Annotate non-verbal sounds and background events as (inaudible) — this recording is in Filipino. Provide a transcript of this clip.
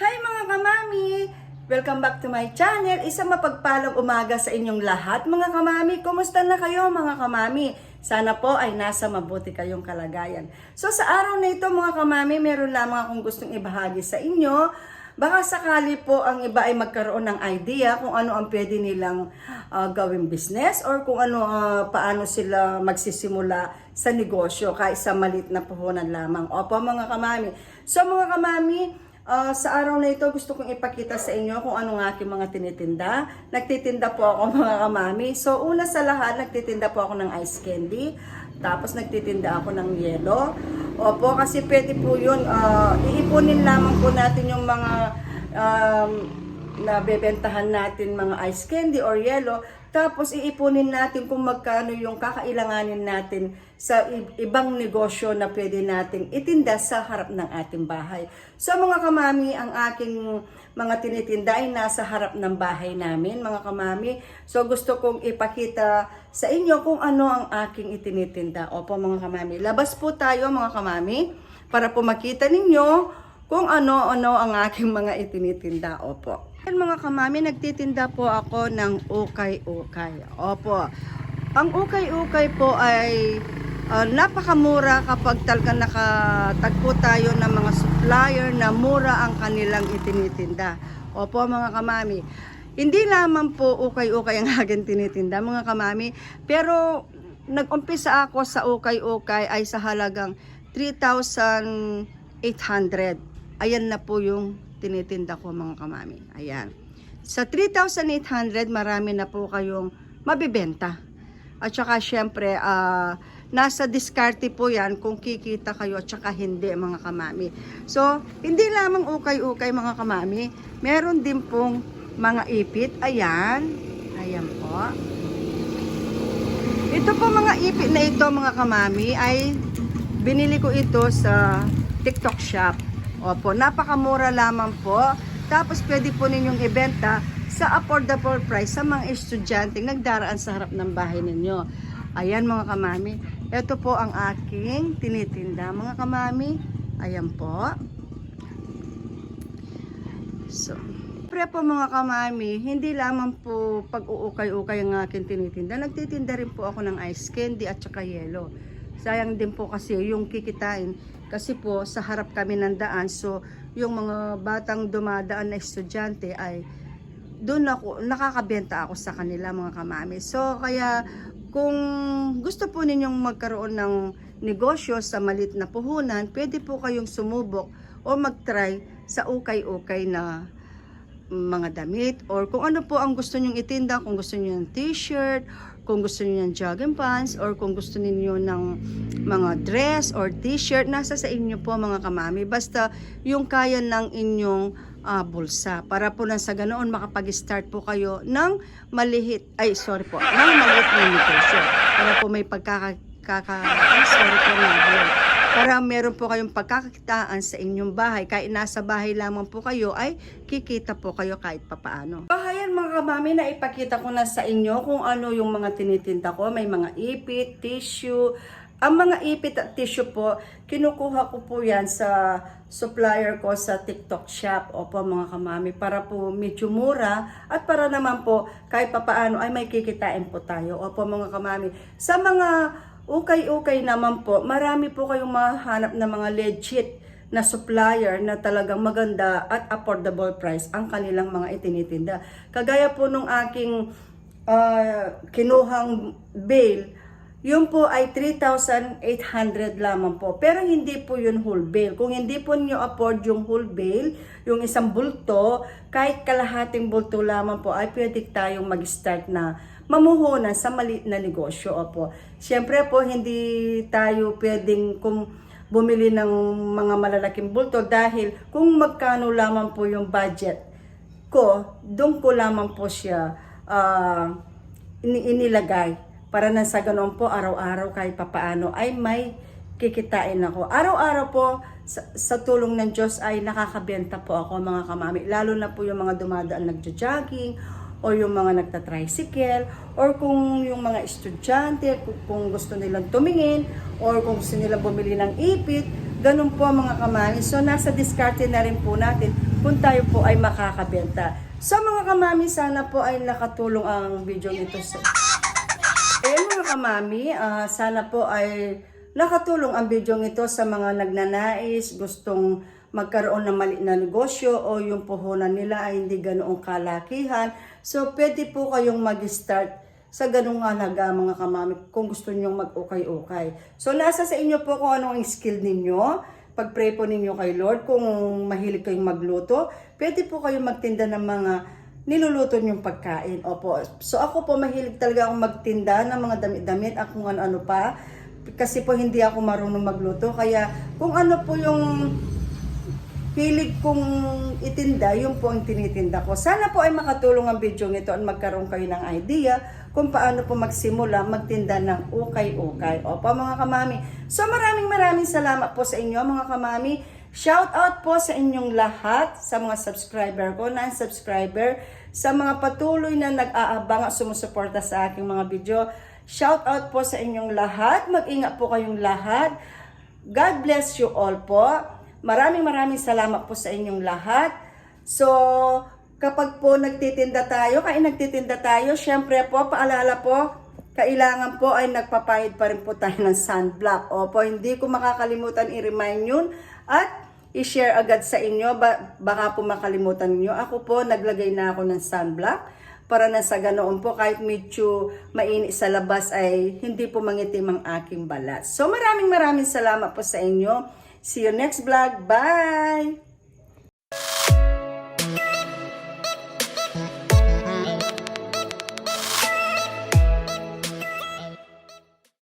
Hi mga kamami! Welcome back to my channel. Isang mapagpalang umaga sa inyong lahat mga kamami. Kumusta na kayo mga kamami? Sana po ay nasa mabuti kayong kalagayan. So sa araw na ito mga kamami, meron lamang akong gustong ibahagi sa inyo. Baka sakali po ang iba ay magkaroon ng idea kung ano ang pwede nilang ah, gawing business or kung ano ah, paano sila magsisimula sa negosyo kahit sa malit na puhunan lamang. Opo mga kamami. So mga kamami, Ah, sa araw na ito, gusto kong ipakita sa inyo kung anong aking mga tinitinda. Nagtitinda po ako (laughs) mga kamami. So, una sa lahat, nagtitinda po ako ng ice candy. Tapos, nagtitinda ako ng yelo. Opo, kasi pwede po yun. ah, iipunin lamang po natin yung mga um, nabebentahan natin mga ice candy or yelo. Tapos, iipunin natin kung magkano yung kakailanganin natin sa ibang negosyo na pwede nating itinda sa harap ng ating bahay. So mga kamami, ang aking mga tinitinda ay nasa harap ng bahay namin, mga kamami. So gusto kong ipakita sa inyo kung ano ang aking itinitinda. Opo mga kamami, labas po tayo mga kamami para po makita ninyo kung ano-ano ang aking mga itinitinda. Opo. Yan mga kamami, nagtitinda po ako ng ukay-ukay. Opo. Ang ukay-ukay po ay ah, napakamura kapag talaga nakatagpo tayo ng mga supplier na mura ang kanilang itinitinda. Opo mga kamami. Hindi lamang po ukay-ukay ang (laughs) aking tinitinda mga kamami, pero nag-umpisa ako sa ukay-ukay ay sa halagang 3,800. Ayan na po yung tinitinda ko mga kamami. Ayan. Sa 3,800, marami na po kayong mabibenta. At saka syempre, ah, nasa diskarte po yan kung kikita kayo at saka hindi mga kamami. So, hindi lamang ukay-ukay mga kamami, meron din pong mga ipit. Ayan. Ayan po. Ito po mga ipit na ito mga kamami ay binili ko ito sa TikTok shop. Opo, napakamura lamang po. Tapos pwede po ninyong ibenta sa affordable price sa mga estudyante nagdaraan sa harap ng bahay ninyo. Ayan mga kamami. Ito po ang aking tinitinda mga kamami. Ayan po. So, Pre po mga kamami, hindi lamang po pag-uukay-ukay ang aking tinitinda. Nagtitinda rin po ako ng ice candy at saka yelo. Sayang din po kasi yung kikitain. Kasi po sa harap kami ng daan. So yung mga batang dumadaan na estudyante ay doon ako, nakakabenta ako sa kanila mga kamami. So kaya kung gusto po ninyong magkaroon ng negosyo sa malit na puhunan, pwede po kayong sumubok o mag-try sa ukay-ukay na mga damit or kung ano po ang gusto nyong itinda, kung gusto niyo ng t-shirt, kung gusto niyo ng jogging pants or kung gusto niyo ng mga dress or t-shirt, nasa sa inyo po mga kamami. Basta yung kaya ng inyong ah, bulsa para po nang sa ganoon makapag-start po kayo ng malihit, ay sorry po, ng maliit na negosyo. Para po may pagkaka, kaka, sorry po na para meron po kayong pagkakakitaan sa inyong bahay. Kahit nasa bahay lamang po kayo, ay kikita po kayo kahit papaano. Bahayan mga kamami na ipakita ko na sa inyo kung ano yung mga tinitinda ko. May mga ipit, tissue. Ang mga ipit at tissue po, kinukuha ko po yan sa supplier ko sa TikTok shop. Opo mga kamami, para po medyo mura at para naman po kahit papaano ay may kikitain po tayo. Opo mga kamami. Sa mga ukay-ukay naman po, marami po kayong mahanap na mga legit na supplier na talagang maganda at affordable price ang kanilang mga itinitinda. Kagaya po nung aking ah, kinuhang bail, yun po ay 3,800 lamang po. Pero hindi po yun whole bail. Kung hindi po niyo afford yung whole bail, yung isang bulto, kahit kalahating bulto lamang po, ay pwede tayong mag-start na mamuhunan sa maliit na negosyo. Opo. Siyempre po, hindi tayo pwedeng kung bumili ng mga malalaking bulto dahil kung magkano lamang po yung budget ko, doon ko lamang po siya ini- inilagay para na sa ganoon po araw-araw kahit papaano ay may kikitain ako. Araw-araw po sa, sa tulong ng Diyos ay nakakabenta po ako mga kamami. Lalo na po yung mga dumadaan nagja-jogging o yung mga nagta-tricycle or kung yung mga estudyante kung, kung gusto nilang tumingin or kung gusto nilang bumili ng ipit ganun po mga kamami. So nasa diskarte na rin po natin kung tayo po ay makakabenta. So mga kamami, sana po ay nakatulong ang video nito sa... Mga kamami, ah, sana po ay nakatulong ang video ito sa mga nagnanais, gustong magkaroon ng mali na negosyo o yung puhunan nila ay hindi ganoong kalakihan. So pwede po kayong mag-start sa ganung halaga mga kamami kung gusto niyo mag-ukay-ukay. So nasa sa inyo po kung anong skill ninyo. Pag-pray po ninyo kay Lord. Kung mahilig kayong magluto, pwede po kayong magtinda ng mga niluluto niyong pagkain. Opo. So ako po mahilig talaga akong magtinda ng mga damit-damit at kung ano-ano pa. Kasi po hindi ako marunong magluto. Kaya kung ano po yung hilig kong itinda, yun po ang tinitinda ko. Sana po ay makatulong ang video nito at magkaroon kayo ng idea kung paano po magsimula magtinda ng ukay-ukay. Opo mga kamami. So maraming maraming salamat po sa inyo mga kamami. Shout out po sa inyong lahat, sa mga subscriber ko, non-subscriber, sa mga patuloy na nag-aabang at sumusuporta sa aking mga video. Shout out po sa inyong lahat. Mag-ingat po kayong lahat. God bless you all po. Maraming maraming salamat po sa inyong lahat. So, kapag po nagtitinda tayo, kaya nagtitinda tayo, syempre po, paalala po, kailangan po ay nagpapahid pa rin po tayo ng sunblock. Opo, hindi ko makakalimutan i-remind yun at i-share agad sa inyo. Ba- baka po makalimutan niyo. Ako po, naglagay na ako ng sunblock para na sa ganoon po kahit medyo mainit sa labas ay hindi po mangitim ang aking balat. So maraming maraming salamat po sa inyo. See you next vlog. Bye!